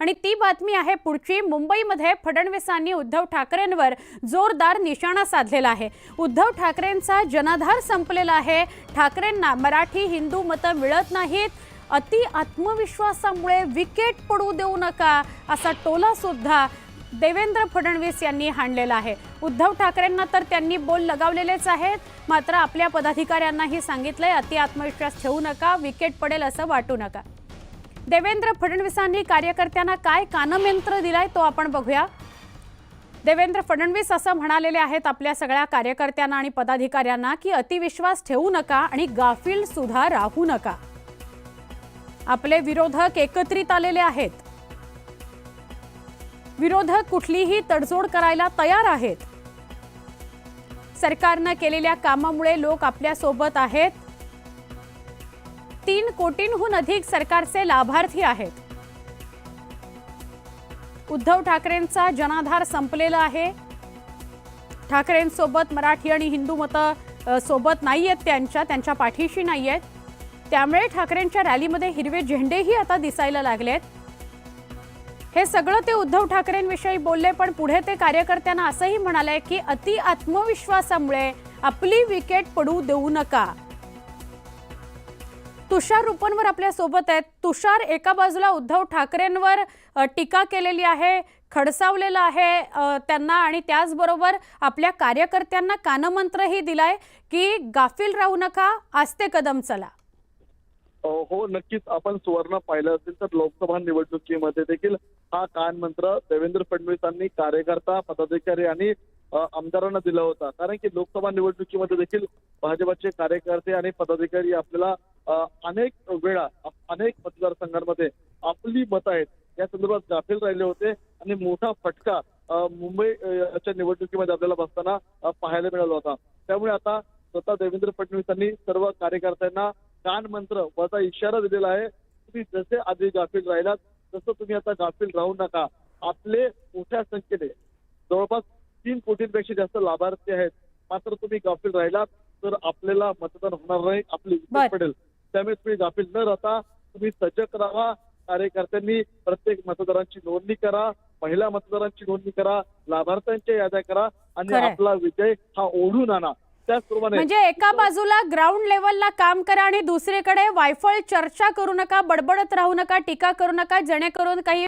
आणि ती बातमी आहे पुढची. मुंबईमध्ये फडणवीसांनी उद्धव ठाकरेंवर जोरदार निशाणा साधलेला आहे. उद्धव ठाकरेंचा जनाधार संपलेला आहे. ठाकरेंना मराठी हिंदू मतं मिळत नाहीत. अति आत्मविश्वासामुळे विकेट पडू देऊ नका असा टोला सुद्धा देवेंद्र फडणवीस यांनी हाणलेला आहे. उद्धव ठाकरेंना तर त्यांनी बोल लगावलेलेच आहेत. मात्र आपल्या पदाधिकाऱ्यांनाही सांगितलंय अति आत्मविश्वास ठेवू नका विकेट पडेल असं वाटू नका. देवेंद्र फडणवीसांनी कार्यकर्त्यांना काय कानमंत्र दिलाय तो आपण बघूया. देवेंद्र फडणवीस असं म्हणालेले आहेत आपल्या सगळ्या कार्यकर्त्यांना आणि पदाधिकाऱ्यांना की अतिविश्वास ठेवू नका आणि गाफील सुद्धा राहू नका. आपले विरोधक एकत्रित आलेले आहेत. विरोधक कुठलीही तडजोड करायला तयार आहेत. सरकारनं केलेल्या कामामुळे लोक आपल्यासोबत आहेत. तीन कोटींहून अधिक सरकारचे लाभार्थी आहेत. उद्धव ठाकरेंचा जनाधार संपलेला आहे. ठाकरेंसोबत मराठी आणि हिंदू मतं सोबत नाही आहेत त्यांच्या त्यांच्या पाठीशी नाही आहेत त्यामुळे ठाकरेंच्या रॅलीमध्ये हिरवे झेंडेही आता दिसायला लागलेत. हे सगळं ते उद्धव ठाकरेंविषयी बोलले पण पुढे ते कार्यकर्त्यांना असंही म्हणाले की अति आत्मविश्वासामुळे आपली विकेट पडू देऊ नका. तुषार रुपनवर आपल्यासोबत आहेत. तुषार एका बाजूला उद्धव ठाकरेंवर टीका केलेली आहे खडसावलेलं आहे त्यांना आणि त्याचबरोबर आपल्या कार्यकर्त्यांना कानमंत्रही दिलाय की गाफील राहू नका आस्ते कदम चला. हो नक्कीच. आपण सुवर्ण पाहिलं असेल तर लोकसभा निवडणुकीमध्ये देखील हा कान मंत्र देवेंद्र फडणवीसांनी कार्यकर्ता पदाधिकारी आणि आमदारांना दिला होता. कारण की लोकसभा निवडणुकीमध्ये देखील भाजपचे कार्यकर्ते आणि पदाधिकारी आपल्याला अनेक वेळा अनेक मतदारसंघांमध्ये आपली मतं आहेत. या संदर्भात गाफील राहिले होते आणि मोठा फटका अ, मुंबई अ, च्या निवडणुकीमध्ये आपल्याला बसताना पाहायला मिळाला होता. त्यामुळे आता स्वतः देवेंद्र फडणवीसांनी सर्व कार्यकर्त्यांना कान मंत्र वजा इशारा दिलेला आहे. तुम्ही जसे आधी गाफील राहिलात तसं तुम्ही आता गाफील राहू नका. आपले मोठ्या संख्येने जवळपास तीन कोटींपेक्षा जास्त लाभार्थी आहेत. मात्र तुम्ही गाफील राहिलात तर आपल्याला मतदान होणार नाही आपली पडेल. त्यामुळे तुम्ही गाफील न राहता तुम्ही सजग राहा. कार्यकर्त्यांनी प्रत्येक मतदारांची नोंदणी करा. महिला मतदारांची नोंदणी करा. लाभार्थ्यांच्या याद्या करा आणि. आपला विजय हा ओढून आणा. म्हणजे एका बाजूला ग्राउंड लेवलला काम करा आणि दुसरीकडे वायफळ चर्चा करू नका बडबडत राहू नका टीका करू नका जेणेकरून काही